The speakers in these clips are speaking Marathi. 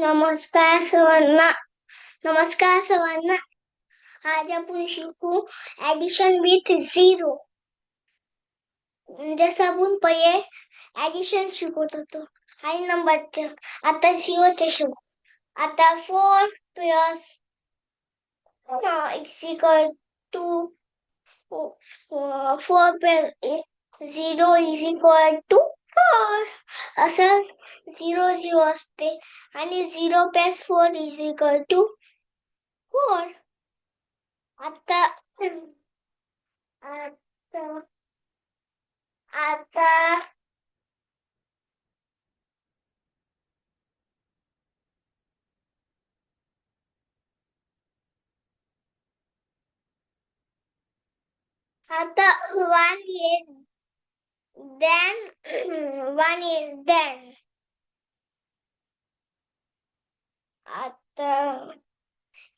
नमस्कार सर्वांना नमस्कार सर्वांना आज आपण शिकू ऍडिशन विथ झिरो जसं आपण पहिले ऍडिशन शिकवत होतो. आणि नंबरचं आता झिरोचे शिकू. आता four plus x equal to four plus zero is equal to four असंच झिरो झिरो असते आणि zero plus four is equal to four आता आता आता आता one is then one is then. आता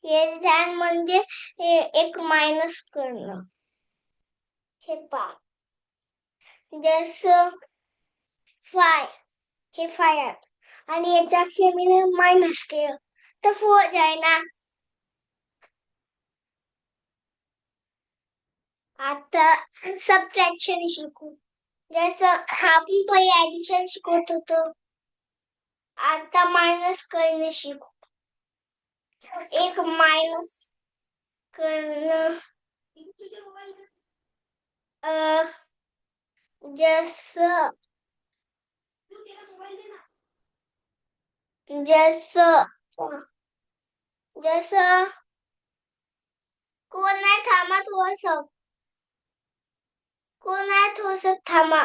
हे then म्हणजे एक मायनस करणं. हे पा जस फाय हे फाय आणि याच्या क्षमीने मायनस केलं. तर फोर जाय ना? आता सबट्रॅक्शन शिकू. जसं आपण पहिले ऍडिशन शिकवत होतो आता मायनस करणं शिकू. एक मायनस करणं अ जस जस जस कोण नाही थांबा थोडस हो कोण नाही थोडस थांबा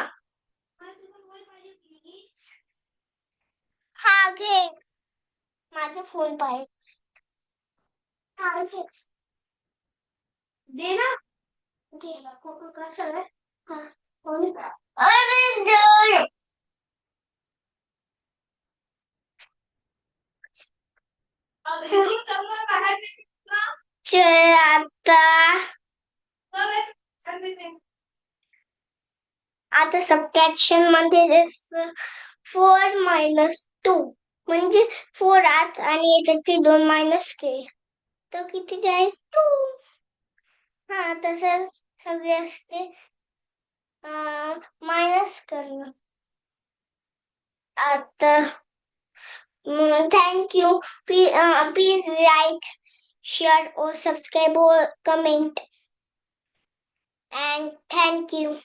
हा घे माझा फोन पाहिजे दे ना घे कसं आहे? हा, कोणी? अरे जय जय आता आता सबट्रॅक्शन मध्ये फोर मायनस टू म्हणजे फोर याच्यातले दोन मायनस के तर किती टू हा, तसं सगळे असते. मायनस करणं. आता thank you please like share और subscribe और कमेंट and thank you.